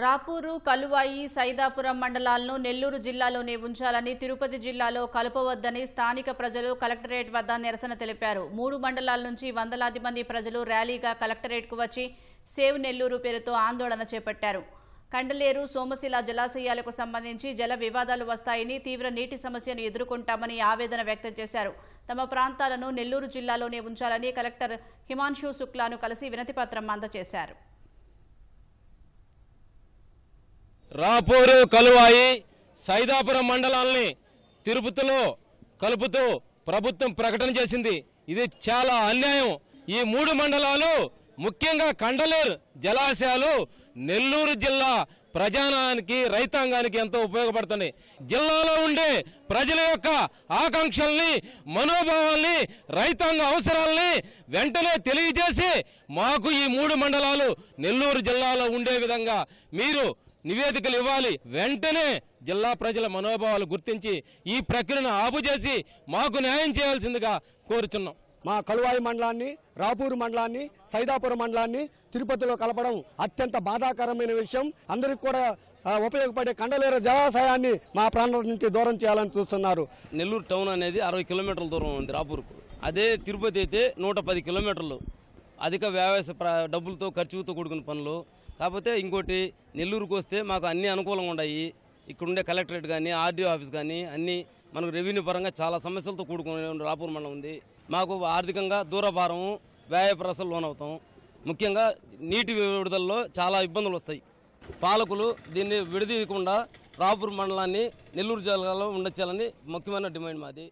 రాపూరు కలువాయి సైదాపురం మండలాలను నెల్లూరు జిల్లాలోనే ఉంచాలని తిరుపతి జిల్లాలో కలపవద్దని స్థానిక ప్రజలు కలెక్టరేట్ వద్ద నిరసన తెలిపారు. మూడు మండలాల నుంచి వందలాది మంది ప్రజలు ర్యాలీగా కలెక్టరేట్కు వచ్చి సేవ్ నెల్లూరు పేరుతో ఆందోళన చేపట్టారు. కండలేరు సోమశిల జలాశయాలకు సంబంధించి జల వివాదాలు వస్తాయని తీవ్ర నీటి సమస్యను ఎదుర్కొంటామని ఆవేదన వ్యక్తం చేశారు. తమ ప్రాంతాలను నెల్లూరు జిల్లాలోనే ఉంచాలని కలెక్టర్ హిమాన్షు శుక్లాను కలిసి వినతిపత్రం అందజేశారు. రాపూరు కలువాయి సైదాపురం మండలాల్ని తిరుపతిలో కలుపుతూ ప్రభుత్వం ప్రకటన చేసింది. ఇది చాలా అన్యాయం. ఈ మూడు మండలాలు ముఖ్యంగా కండలేరు జలాశయాలు నెల్లూరు జిల్లా ప్రజానానికి రైతాంగానికి ఎంతో ఉపయోగపడుతున్నాయి. జిల్లాలో ఉండే ప్రజల యొక్క ఆకాంక్షల్ని మనోభావాల్ని రైతాంగ అవసరాల్ని వెంటనే తెలియజేసి మాకు ఈ మూడు మండలాలు నెల్లూరు జిల్లాలో ఉండే విధంగా మీరు నివేదికలు ఇవ్వాలి. వెంటనే జిల్లా ప్రజల మనోభావాలు గుర్తించి ఈ ప్రక్రియను ఆపు చేసి మాకు న్యాయం చేయాల్సిందిగా కోరుచున్నాం. మా కలువాయి మండలాన్ని రాపూరు మండలాన్ని సైదాపురం మండలాన్ని తిరుపతిలో కలపడం అత్యంత బాధాకరమైన విషయం. అందరికి కూడా ఉపయోగపడే కండలేరు జలాశయాన్ని మా ప్రాంతం నుంచి దూరం చేయాలని చూస్తున్నారు. నెల్లూరు టౌన్ అనేది అరవై కిలోమీటర్ల దూరం ఉంది రాపూర్కు. అదే తిరుపతి అయితే నూట పది కిలోమీటర్లు. అధిక వ్యవసాయ డబ్బులతో ఖర్చుతో కూడుకున్న పనులు. కాకపోతే ఇంకోటి నెల్లూరుకు వస్తే మాకు అన్ని అనుకూలంగా ఉన్నాయి ఇక్కడ ఉండే కలెక్టరేట్ కానీ ఆర్డీఓ ఆఫీస్ కానీ అన్ని మనకు రెవెన్యూ పరంగా చాలా సమస్యలతో కూడుకుని రాపూర్ మండలం ఉంది. మాకు ఆర్థికంగా దూరభారము వ్యాయప్రసలు లోనవుతాం ముఖ్యంగా నీటి విడుదలలో చాలా ఇబ్బందులు వస్తాయి. పాలకులు దీన్ని విడదీయకుండా రాపూర్ మండలాన్ని నెల్లూరు జిల్లాలో ఉండొచ్చాలని ముఖ్యమైన డిమాండ్ మాది.